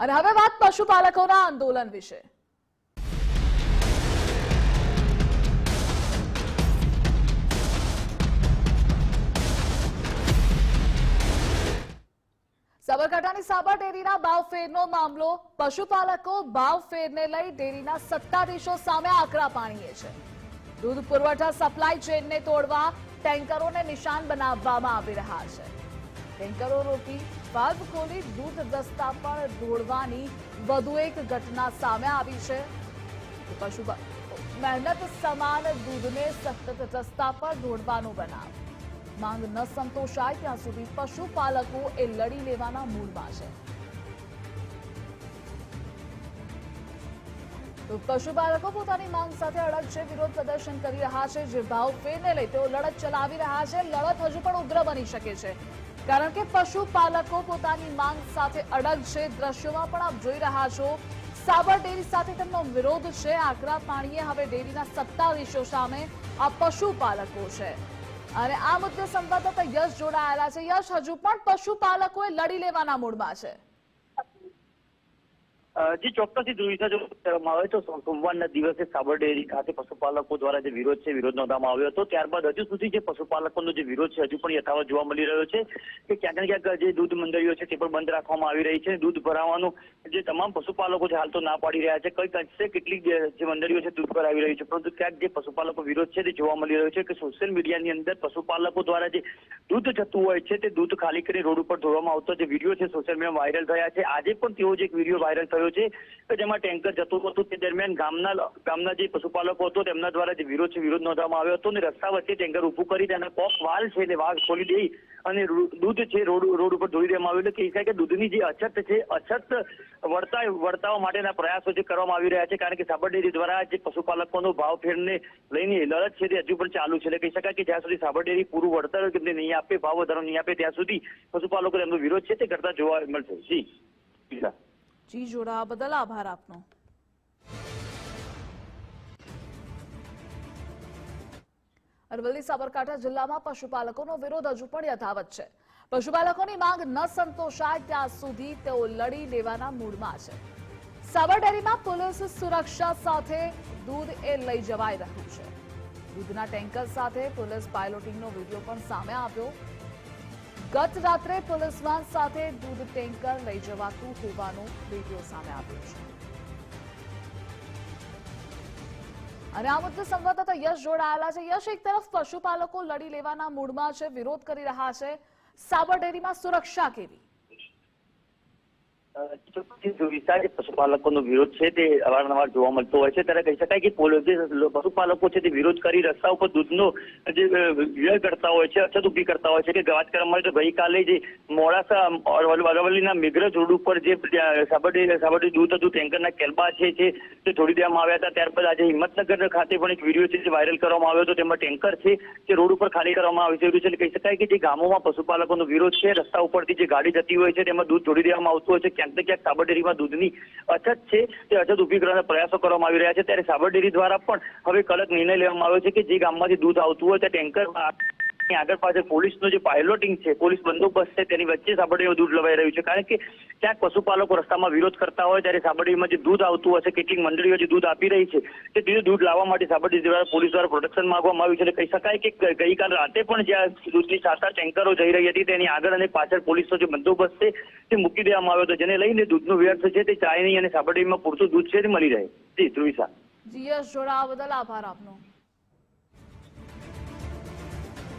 અને હવે વાત પશુપાલકોના આંદોલન વિશે. સાબરકાંઠાની સાબર ડેરીના ભાવ ફેરનો મામલો પશુપાલકો ભાવ ફેરને લઈ ડેરીના સત્તાધીશો સામે આકરા પાણીએ છે. દૂધ પુરવઠા સપ્લાય ચેનને તોડવા ટેન્કરોને નિશાન બનાવવામાં આવી રહ્યા છે. ટેન્કરો રોકી વાલ્વ ખોલી દૂધ રસ્તા પર દોડવાની વધુ એક ઘટના સામે આવી છે. પશુ મહેનત સમાન દૂધને સતત રસ્તા પર દોડવાનો બનાવ. માંગ ન સંતોષાય ત્યાં સુધી પશુપાલકો એ લડી લેવાના મૂડમાં છે. તો પશુપાલકો પોતાની માંગ સાથે અડગ છે, વિરોધ પ્રદર્શન કરી રહ્યા છે, જે ભાવ ફેરને લઈ તેઓ લડત ચલાવી રહ્યા છે, લડત હજુ પણ ઉગ્ર બની શકે છે. કારણ કે પશુપાલકો પોતાની માંગ સાથે અડગ છે. દ્રશ્યોમાં પણ આપ જોઈ રહ્યા છો, સાબર ડેરી સાથે તેમનો વિરોધ છે. આકરા પાણીએ હવે ડેરીના સત્તાધીશો સામે આ પશુપાલકો છે. અને આ મુદ્દે સંવાદદાતા યશ જોડાયેલા છે. યશ, હજુ પણ પશુપાલકોએ લડી લેવાના મૂડમાં છે. જે ચોક્કસથી દુવિધા જો કરવામાં આવે તો સોમવારના દિવસે સાબર ડેરી ખાતે પશુપાલકો દ્વારા જે વિરોધ છે, વિરોધ નોંધવામાં આવ્યો હતો. ત્યારબાદ હજુ સુધી જે પશુપાલકોનો જે વિરોધ છે, હજુ પણ યથાવત જોવા મળી રહ્યો છે કે ક્યાંક ક્યાંક જે દૂધ મંડળીઓ છે, તે પણ બંધ રાખવામાં આવી રહી છે. દૂધ ભરાવાનું જે તમામ પશુપાલકો છે, હાલ તો ના પાડી રહ્યા છે. કઈ અંશે કેટલીક જે મંડળીઓ છે, દૂધ ભરાવી રહી છે. પરંતુ ક્યાંક જે પશુપાલકો વિરોધ છે, તે જોવા મળી રહ્યો છે કે સોશિયલ મીડિયાની અંદર પશુપાલકો દ્વારા જે દૂધ જતું હોય છે, તે દૂધ ખાલી કરી રોડ ઉપર ધોવામાં આવતો જે વીડિયો છે, સોશિયલ મીડિયામાં વાયરલ થયા છે. આજે પણ તેઓ જે એક વીડિયો વાયરલ થયો છે કે જેમાં ટેન્કર જતું હતું તે દરમિયાન ગામના ગામના જે પશુપાલકો હતો તેમના દ્વારા જે વિરોધ વિરોધ નોંધવામાં આવ્યો હતો અને રસ્તા વચ્ચે ટેન્કર ઊભું કરી તેના કોક વાલ છે તે વાઘ ખોલી દઈ અને દૂધ છે રોડ રોડ ઉપર ધોઈ દેવામાં આવ્યું. એટલે શકાય કે દૂધની જે અછત છે, અછત વર્તા વર્તાવ માટેના પ્રયાસો જે કરવામાં આવી રહ્યા છે, કારણ કે સાબર ડેરી દ્વારા જે પશુપાલકોનો ભાવ ફેરને લઈને લડત છે તે હજુ પણ ચાલુ છે. એટલે કહી શકાય કે જ્યાં સુધી સાબર ડેરી પૂરું વળતર તેમને નહીં આપે, ભાવ વધારો નહીં આપે, ત્યાં સુધી પશુપાલકો તેમનો વિરોધ છે તે કરતા જોવા મળશે. જી. જી જોડાવા બદલ આભાર આપનો. અરવલ્લી સાબરકાંઠા જિલ્લામાં પશુપાલકોનો વિરોધ હજુ પણ યથાવત છે. પશુપાલકોની માંગ ન સંતોષાય ત્યાં સુધી તેઓ લડી લેવાના મૂડમાં છે. સાબરડેરીમાં પોલીસ સુરક્ષા સાથે દૂધ એ લઈ જવાઈ રહ્યું છે. દૂધના ટેન્કર સાથે પોલીસ પાયલોટિંગનો વીડિયો પણ સામે આવ્યો. ગત રાત્રે પોલીસ સાથે દૂધ ટેન્કર લઈ જવાતું હોવાનો વીડિયો સામે આવ્યો છે. અને આ મુદ્દે સંવાદદાતા યશ જોડાયેલા છે. યશ, એક તરફ પશુપાલકો લડી લેવાના મૂડમાં છે, વિરોધ કરી રહ્યા છે. સાબર ડેરીમાં સુરક્ષા કેવી? વિસ્તાર પશુપાલકોનો વિરોધ છે તે અવારનવાર જોવા મળતો હોય છે. ત્યારે કહી શકાય કે પશુપાલકો છે તે વિરોધ કરી રસ્તા ઉપર દૂધનો જે વ્યય કરતા હોય છે, અછત ઊભી કરતા હોય છે કે વાત કરવામાં આવે તો ગઈકાલે જે મોડાસા અરવલ્લીના મેઘરજ રોડ ઉપર જે સાબરડી સાબરડી દૂધ હતું, ટેન્કરના કેલબા છે તે છોડી દેવામાં આવ્યા હતા. ત્યારબાદ આજે હિંમતનગર ખાતે પણ એક વીડિયો છે જે વાયરલ કરવામાં આવ્યો હતો. તેમાં ટેન્કર છે તે રોડ ઉપર ખાલી કરવામાં આવી રહ્યું છે. કહી શકાય કે જે ગામોમાં પશુપાલકોનો વિરોધ છે, રસ્તા ઉપરથી જે ગાડી જતી હોય છે તેમાં દૂધ છોડી દેવામાં આવતું હોય છે. ક્યાંક ને ક્યાંક સાબરડેરીમાં દૂધની અછત છે, તે અછત ઊભી કરવાના પ્રયાસો કરવામાં આવી રહ્યા છે. ત્યારે સાબરડેરી દ્વારા પણ હવે કડક નિર્ણય લેવામાં આવ્યો છે કે જે ગામમાંથી દૂધ આવતું હોય ત્યાં ટેન્કર ની આગળ પાછળ પોલીસનો જે પાયલોટિંગ છે, પોલીસ બંદોબસ્ત છે, તેની વચ્ચે સાબરડેરીમાં દૂધ લવાઈ રહ્યું છે. કારણ કે ક્યાંક પશુપાલકો રસ્તામાં વિરોધ કરતા હોય ત્યારે સાબરડીમાં જે દૂધ આવતું હશે, કેટલીક મંડળીઓ જે દૂધ આપી રહી છે, તે બીજું દૂધ લાવવા માટે સાબરડી દ્વારા પોલીસ દ્વારા પ્રોટેક્શન માંગવામાં આવ્યું છે. એટલે કહી શકાય કે ગઈકાલ રાતે પણ જ્યાં દૂધની સાત ટેન્કરો જઈ રહી હતી, તેની આગળ અને પાછળ પોલીસનો જે બંદોબસ્ત છે, તે મૂકી દેવામાં આવ્યો હતો, જેને લઈને દૂધનું વ્યર્થ છે. તે ચાય નહીં અને સાબરડીમાં પૂરતું દૂધ છે, તે મળી રહે. જી, ધ્રુવિસા. જી, યશ જોડાવા બદલ આભાર આપનો.